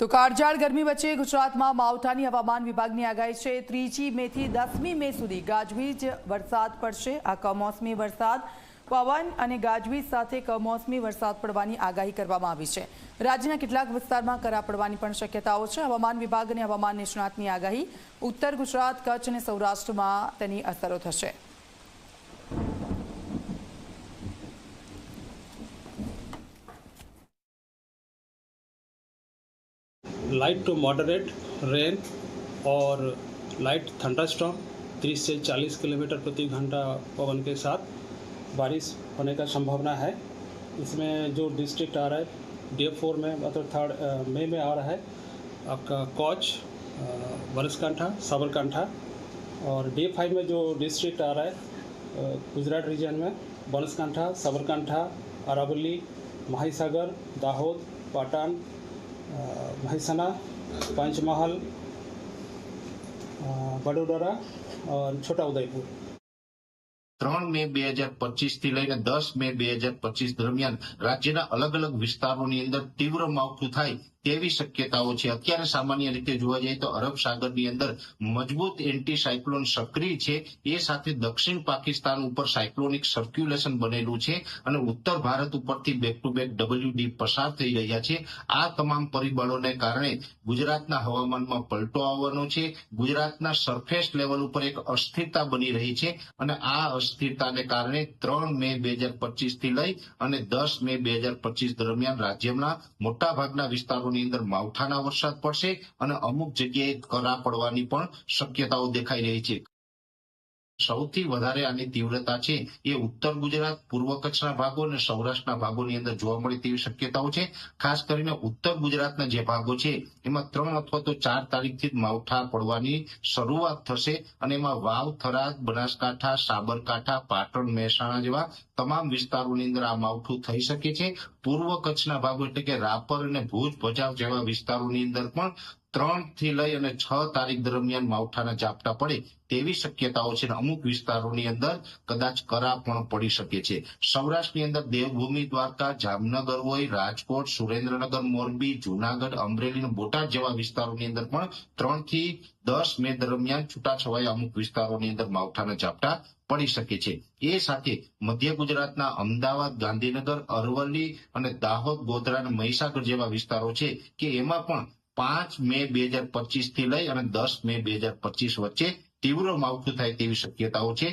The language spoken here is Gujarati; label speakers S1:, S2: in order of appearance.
S1: તો કાળઝાળ ગરમી વચ્ચે ગુજરાતમાં માવઠાની હવામાન વિભાગની આગાહી છે. ત્રીજી મે થી દસમી મે સુધી ગાજવીજ વરસાદ પડશે. આ કમોસમી વરસાદ પવન અને ગાજવીજ સાથે કમોસમી વરસાદ પડવાની આગાહી કરવામાં આવી છે. રાજ્યના કેટલાક વિસ્તારમાં કરા પડવાની પણ શક્યતાઓ છે. હવામાન વિભાગ અને હવામાન નિષ્ણાતની આગાહી ઉત્તર ગુજરાત, કચ્છ અને સૌરાષ્ટ્રમાં તેની અસરો થશે.
S2: लाइट टू मॉडरेट रेन और लाइट थंडरस्टॉर्म 30 से 40 किलोमीटर प्रति घंटा पवन के साथ बारिश होने का संभावना है। इसमें जो डिस्ट्रिक्ट आ रहा है डे फोर में मतलब थर्ड मई में आ रहा है, आपका कौच बनसकांठा साबरकांठा और डे फाइव में जो डिस्ट्रिक्ट आ रहा है गुजरात रीजन में बनसकांठा साबरकांठा, अरावली, माहीसागर, दाहोद, पाटन अ, મહેસાણા પંચમહાલ અ, વડોદરા और છોટાઉદેપુર
S3: ત્રણ મે બે હજાર પચીસ થી લઈને દસ મે બે હજાર પચીસ દરમિયાન રાજ્યના અલગ અલગ વિસ્તારોની અંદર તીવ્ર માવઠું થાય તેવી શક્યતાઓ છે? અત્યારે સામાન્ય રીતે જોવા જઈએ તો અરબ સાગરની અંદર મજબૂત એન્ટી સાયક્લોન સક્રિય છે. એ સાથે દક્ષિણ પાકિસ્તાન ઉપર સાયક્લોનિક સર્ક્યુલેશન બનેલું છે અને ઉત્તર ભારત ઉપરથી બેક ટુ બેક ડબલ્યુડી પસાર થઈ રહ્યા છે. આ તમામ પરિબળોને કારણે ગુજરાતના હવામાનમાં પલટો આવવાનો છે. ગુજરાતના સરફેસ લેવલ ઉપર એક અસ્થિરતા બની રહી છે અને આ અસ્થિરતાને કારણે ત્રણ મે બે હજાર પચીસથી લઈ અને દસ મે બે હજાર પચીસ દરમિયાન રાજ્યના મોટાભાગના વિસ્તારોની અંદર માવઠાના વરસાદ પડશે અને અમુક જગ્યાએ કરા પડવાની પણ શક્યતાઓ દેખાઈ રહી છે. સૌથી વધારે આની તીવ્રતા છે એ ઉત્તર ગુજરાત, પૂર્વ કચ્છના ભાગો અને સૌરાષ્ટ્રના ભાગોની અંદર જોવા મળે તેવી શક્યતાઓ છે. ખાસ કરીને ઉત્તર ગુજરાતના જે ભાગો છે, એમાં ત્રણ અથવા તો ચાર તારીખથી જ માવઠા પડવાની શરૂઆત થશે અને એમાં વાવ, થરાદ, બનાસકાંઠા, સાબરકાંઠા, પાટણ, મહેસાણા જેવા તમામ વિસ્તારોની અંદર આ માવઠું થઈ શકે છે. પૂર્વ કચ્છના ભાગો એટલે કે રાપર અને ભુજ ભજાવ જેવા વિસ્તારોની અંદર પણ ત્રણથી લઈ અને છ તારીખ દરમિયાન માવઠાના ઝાપટા પડે તેવી શક્યતાઓ છે અમુક વિસ્તારોની અંદર કદાચ કરા પણ પડી શકે છે. સૌરાષ્ટ્રની અંદર દેવભૂમિ, દ્વારકા, જામનગર હોય, રાજકોટ, સુરેન્દ્રનગર, મોરબી, જુનાગઢ, અમરેલી અને બોટાદ જેવા વિસ્તારોની અંદર પણ ત્રણથી દસ મે દરમિયાન છૂટાછવાયા અમુક વિસ્તારોની અંદર માવઠાના ઝાપટા પડી શકે છે. એ સાથે મધ્ય ગુજરાતના અમદાવાદ, ગાંધીનગર, અરવલ્લી અને દાહોદ, ગોધરા અને મહીસાગર જેવા વિસ્તારો છે કે એમાં પણ પાંચ મે બે હજાર પચીસથી લઈ અને દસ મે બે હજાર પચીસ વચ્ચે તીવ્ર માવઠું થાય તેવી શક્યતાઓ છે.